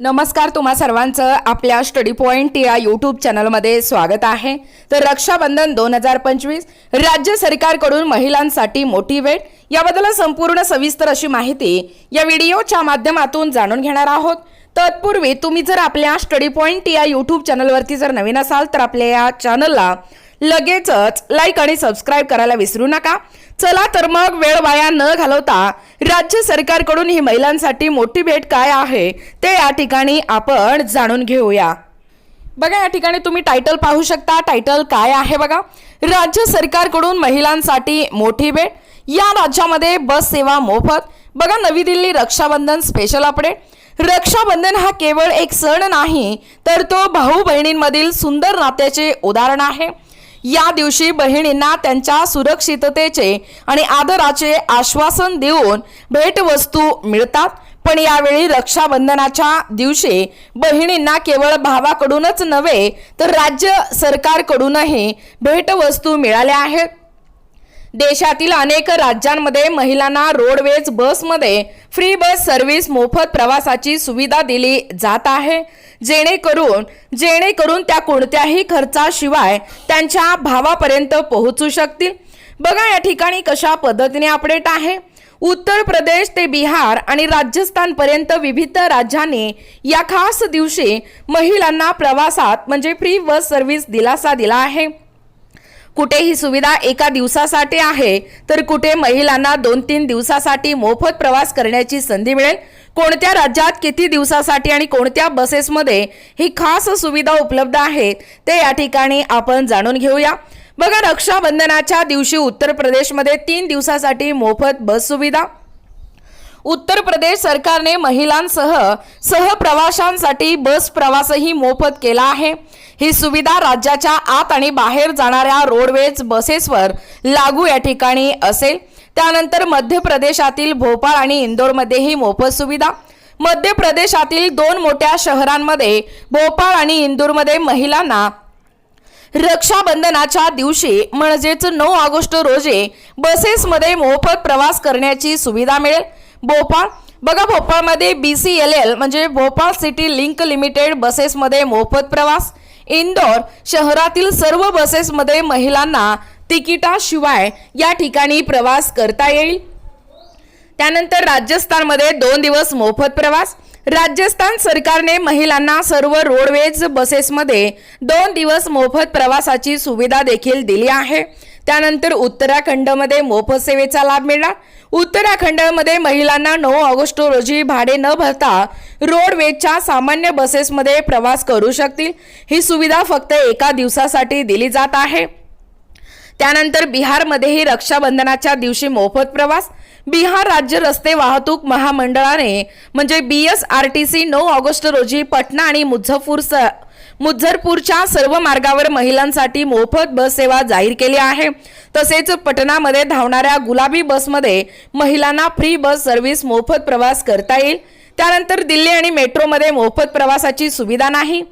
नमस्कार तुम्हा सर्वांचं आपल्या स्टडी पॉइंट या यूट्यूब चॅनलमध्ये स्वागत आहे. तर रक्षाबंधन दोन हजार पंचवीस राज्य सरकारकडून महिलांसाठी मोठी वेळ याबद्दल संपूर्ण सविस्तर अशी माहिती या व्हिडिओच्या माध्यमातून जाणून घेणार आहोत. तत्पूर्वी तुम्ही जर आपल्या स्टडी पॉइंट या यूट्यूब चॅनलवरती जर नवीन असाल तर आपल्या या चॅनलला लगेचच लाईक आणि सबस्क्राईब करायला विसरू नका. चला तर मग वेळ वाया न घालवता राज्य सरकारकडून ही महिलांसाठी मोठी भेट काय आहे ते या ठिकाणी आपण जाणून घेऊया. बघा या ठिकाणी तुम्ही टायटल पाहू शकता. टायटल काय आहे बघा? राज्य सरकारकडून महिलांसाठी मोठी भेट. या राज्यामध्ये बस सेवा मोफत. बघा नवी दिल्ली रक्षाबंधन स्पेशल अपडेट रक्षाबंधन हा केवळ एक सण नाही तर तो भाऊ बहिणींमधील सुंदर नात्याचे उदाहरण आहे. या दिवशी बहिणींना त्यांच्या सुरक्षिततेचे आणि आदराचे आश्वासन देऊन भेटवस्तू मिळतात. पण यावेळी रक्षाबंधनाच्या दिवशी बहिणींना केवळ भावाकडूनच नव्हे तर राज्य सरकारकडूनही भेटवस्तू मिळाल्या आहेत. देशातील अनेक राज्यांमध्ये महिलांना रोडवेज बसमध्ये फ्री बस सर्व्हिस मोफत प्रवासाची सुविधा दिली जात आहे. जेणेकरून जेणेकरून त्या कोणत्याही खर्चाशिवाय त्यांच्या भावापर्यंत पोहोचू शकतील. बघा या ठिकाणी कशा पद्धतीने अपडेट आहे. उत्तर प्रदेश ते बिहार आणि राजस्थानपर्यंत विविध राज्यांनी या खास दिवशी महिलांना प्रवासात म्हणजे फ्री बस सर्व्हिस दिलासा दिला आहे. कुठे ही सुविधा एका दिवसासाठी आहे तर कुठे महिलांना दोन तीन दिवसासाठी मोफत प्रवास करण्याची संधी मिळेल. कोणत्या राज्यात किती दिवसासाठी आणि कोणत्या बसेसमध्ये ही खास सुविधा उपलब्ध आहेत ते या ठिकाणी आपण जाणून घेऊया. बघा रक्षाबंधनाच्या दिवशी उत्तर प्रदेशमध्ये तीन दिवसासाठी मोफत बस सुविधा. उत्तर प्रदेश सरकारने महिलांसह सहप्रवाशांसाठी बस प्रवासही मोफत केला आहे. ही सुविधा राज्याच्या आत आणि बाहेर जाणाऱ्या रोडवेज बसेसवर लागू या ठिकाणी असेल. त्यानंतर मध्य प्रदेशातील भोपाळ आणि इंदोरमध्येही मोफत सुविधा. मध्य प्रदेशातील दोन मोठ्या शहरांमध्ये भोपाळ आणि इंदूरमध्ये महिलांना रक्षाबंधनाच्या दिवशी म्हणजेच नऊ ऑगस्ट रोजी बसेसमध्ये मोफत प्रवास करण्याची सुविधा मिळेल. भोपाळ बघा भोपाळमध्ये बी सी एल एल म्हणजे भोपाळ सिटी लिंक लिमिटेड बसेसमध्ये मोफत प्रवास. इंदोर शहरातील सर्व बसेसमध्ये महिलांना तिकिटाशिवाय या ठिकाणी प्रवास करता येईल. त्यानंतर राजस्थानमध्ये दोन दिवस मोफत प्रवास. राजस्थान सरकारने महिलांना सर्व रोडवेज बसेसमध्ये दोन दिवस मोफत प्रवासाची सुविधा देखील दिली आहे. त्यानंतर उत्तराखंडमध्ये मोफत सेवेचा लाभ मिळणार. उत्तराखंडमध्ये महिलांना नऊ ऑगस्ट रोजी भाडे न भरता रोडवेजच्या सामान्य बसेसमध्ये प्रवास करू शकतील. ही सुविधा फक्त एका दिवसासाठी दिली जात आहे. त्यानंतर बिहारमध्येही रक्षाबंधनाच्या दिवशी मोफत प्रवास. बिहार राज्य रस्ते वाहतूक महामंडळाने म्हणजे B S R T C नऊ ऑगस्ट रोजी पटना आणि मुझफ्फूर स मुझरपूरच्या सर्व मार्गावर महिलांसाठी मोफत बस सेवा जाहीर केली आहे. तसेच पटनामध्ये धावणाऱ्या गुलाबी बसमध्ये महिलांना फ्री बस सर्व्हिस मोफत प्रवास करता येईल. त्यानंतर दिल्ली आणि मेट्रोमध्ये मोफत प्रवासाची सुविधा नाही.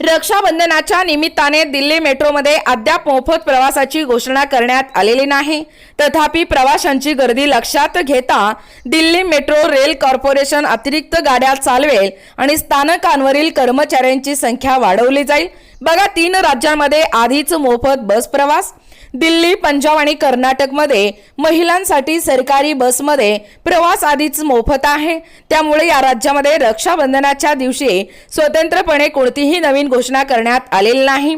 रक्षाबंधनाच्या निमित्ताने दिल्ली मेट्रोमध्ये अद्याप मोफत प्रवासाची घोषणा करण्यात आलेली नाही. तथापि प्रवाशांची गर्दी लक्षात घेता दिल्ली मेट्रो रेल कॉर्पोरेशन अतिरिक्त गाड्या चालवेल आणि स्थानकांवरील कर्मचाऱ्यांची संख्या वाढवली जाईल. बघा तीन राज्यांमध्ये आधीच मोफत बस प्रवास दिल्ली पंजाब आणि कर्नाटकमध्ये महिलांसाठी सरकारी बसमध्ये प्रवास आधीच मोफत आहे. त्यामुळे या राज्यामध्ये रक्षाबंधनाच्या दिवशी स्वतंत्रपणे कोणतीही नवीन घोषणा करण्यात आलेली नाही.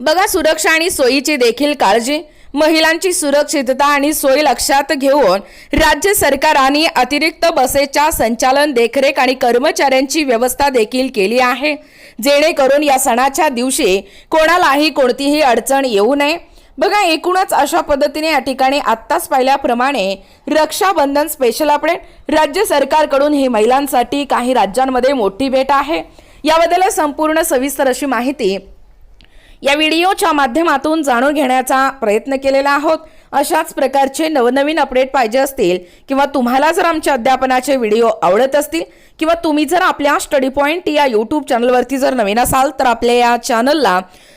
बघा सुरक्षा आणि सोयीची देखील काळजी. महिलांची सुरक्षितता आणि सोयी लक्षात घेऊन राज्य सरकारांनी अतिरिक्त बसेच्या संचालन देखरेख आणि कर्मचाऱ्यांची व्यवस्था देखील केली आहे. जेणेकरून या सणाच्या दिवशी कोणालाही कोणतीही अडचण येऊ नये. बघा एकूणच अशा पद्धतीने या ठिकाणी आत्ताच पाहिल्याप्रमाणे रक्षाबंधन स्पेशल अपडेट राज्य सरकारकडून हे महिलांसाठी काही राज्यांमध्ये मोठी भेट आहे. याबद्दल संपूर्ण सविस्तर अशी माहिती या व्हिडिओच्या माध्यमातून जाणून घेण्याचा प्रयत्न केलेला आहोत. अशाच प्रकारचे नवनवीन अपडेट पाहिजे असतील किंवा तुम्हाला जर आमच्या अध्यापनाचे व्हिडिओ आवडत असतील किंवा तुम्ही जर आपल्या स्टडी पॉईंट या यूट्यूब चॅनलवरती जर नवीन असाल तर आपल्या या चॅनलला